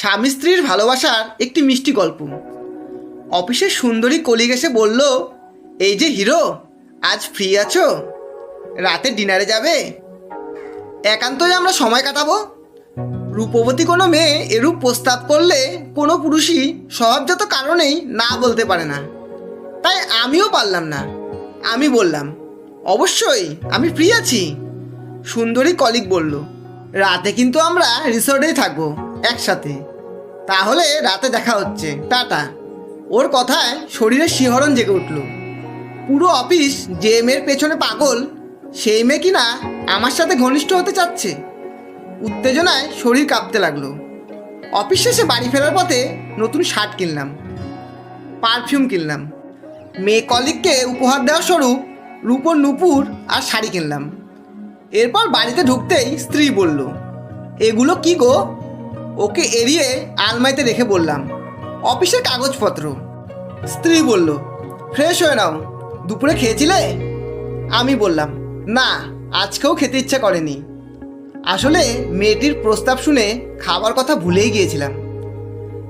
স্বামী স্ত্রীর ভালোবাসার একটি মিষ্টি গল্প। অফিসের সুন্দরী কলিগ এসে বলল, এই যে হিরো, আজ ফ্রি আছো? রাতে ডিনারে যাবে? একান্তই আমরা সময় কাটাবো? রূপবতী কোনো মেয়ে এরূপ প্রস্তাব করলে কোনো পুরুষই স্বভাবজাত কারণেই না বলতে পারে না। তাই আমিও পারলাম না। আমি বললাম, অবশ্যই, আমি ফ্রি আছি। সুন্দরী কলিগ বলল, রাতে কিন্তু আমরা রিসোর্টেই থাকব একসাথে। তাহলে রাতে দেখা হচ্ছে। টাটা। ওর কথায় শরীরে শিহরণ জেগে উঠল। পুরো অফিস যে মেয়ের পেছনে পাগল। সেই মেয়ে কিনা আমার সাথে ঘনিষ্ঠ হতে চাচ্ছে। উত্তেজনায় শরীর কাঁপতে লাগল। অফিস শেষে বাড়ি ফেরার পথে নতুন শার্ট কিনলাম। পারফিউম কিনলাম। মেয়ে কলিগকে উপহার দেওয়ার স্বরূপ রূপোর নুপুর আর শাড়ি কিনলাম। এরপর বাড়িতে ঢুকতেই স্ত্রী বলল, এগুলো কি গো? ওকে এড়িয়ে আলমারিতে রেখে বললাম, অফিসের কাগজপত্র। স্ত্রী বলল, ফ্রেশ হয়ে নাও, দুপুরে খেয়েছিলে? আমি বললাম, না, আজকেও খেতে ইচ্ছা করেনি। আসলে মেয়েটির প্রস্তাব শুনে খাবার কথা ভুলেই গিয়েছিলাম।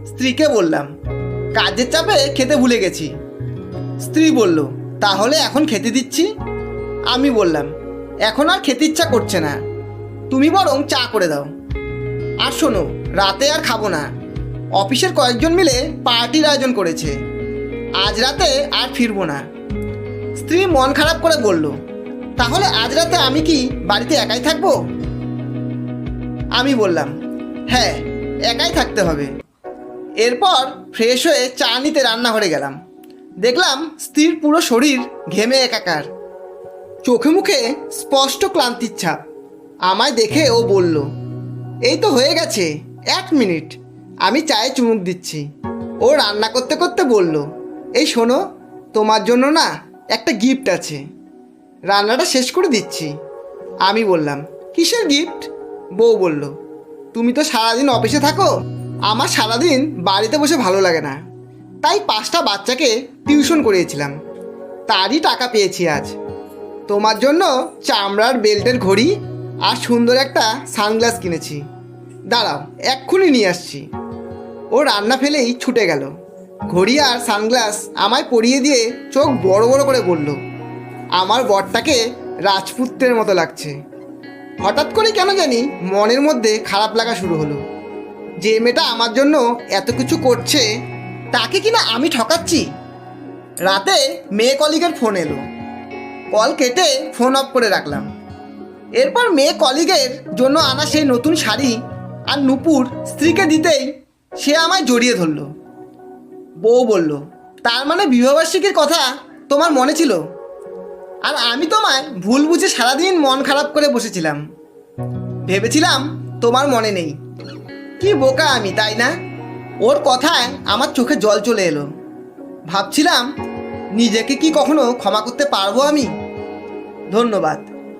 স্ত্রীকে বললাম, কাজের চাপে খেতে ভুলে গেছি। স্ত্রী বলল, তাহলে এখন খেতে দিচ্ছি? আমি বললাম, এখন আর খেতে ইচ্ছা করছে না। তুমি বরং চা করে দাও। আর শোনো, রাতে আর খাব না। অফিসের কয়েকজন মিলে পার্টির আয়োজন করেছে। আজ রাতে আর ফিরবো না। স্ত্রী মন খারাপ করে বলল, তাহলে আজ রাতে আমি কি বাড়িতে একাই থাকব? আমি বললাম হ্যাঁ একাই থাকতে হবে। এরপর ফ্রেশ হয়ে চা নিতে রান্নাঘরে গেলাম। দেখলাম স্ত্রীর পুরো শরীর ঘেমে একাকার। চোখে মুখে স্পষ্ট ক্লান্তির ছাপ। আমায় দেখে ও বলল এই তো হয়ে গেছে, এক মিনিট। আমি চায়ে চুমুক দিচ্ছি। ও রান্না করতে করতে বলল, এই শোনো, তোমার জন্য না একটা গিফট আছে। রান্নাটা শেষ করে দিচ্ছি। আমি বললাম, কিসের গিফট বউ বলল, তুমি তো সারাদিন অফিসে থাকো, আমার সারাদিন বাড়িতে বসে ভালো লাগে না। তাই পাঁচটা বাচ্চাকে টিউশন করিয়েছিলাম। তারই টাকা পেয়েছি আজ। তোমার জন্য চামড়ার বেল্টের ঘড়ি আর সুন্দর একটা সানগ্লাস কিনেছি। দাঁড়াও, এক্ষুনি নিয়ে আসছি। ও রান্না ফেলেই ছুটে গেল। ঘড়ি আর সানগ্লাস আমায় পরিয়ে দিয়ে চোখ বড় বড় করে বলল, আমার বরটাকে রাজপুত্রের মতো লাগছে। হঠাৎ করে কেন জানি মনের মধ্যে খারাপ লাগা শুরু হলো। যে মেয়েটা আমার জন্য এত কিছু করছে, তাকে কিনা আমি ঠকাচ্ছি? রাতে মেয়ে কলিগের ফোন এলো। কল কেটে ফোন অফ করে রাখলাম। এরপর মেয়ে কলিগের জন্য আনা সেই নতুন শাড়ি আর নুপুর স্ত্রীকে দিতেই সে আমায় জড়িয়ে ধরলো। বউ বলল, তার মানে বিবাহবার্ষিকীর কথা তোমার মনে ছিল? আর আমি তোমায় ভুল বুঝে সারাদিন মন খারাপ করে বসেছিলাম। ভেবেছিলাম তোমার মনে নেই। কি বোকা আমি, তাই না? ওর কথায় আমার চোখে জল চলে এলো। ভাবছিলাম, নিজেকে কি কখনো ক্ষমা করতে পারব আমি? ধন্যবাদ।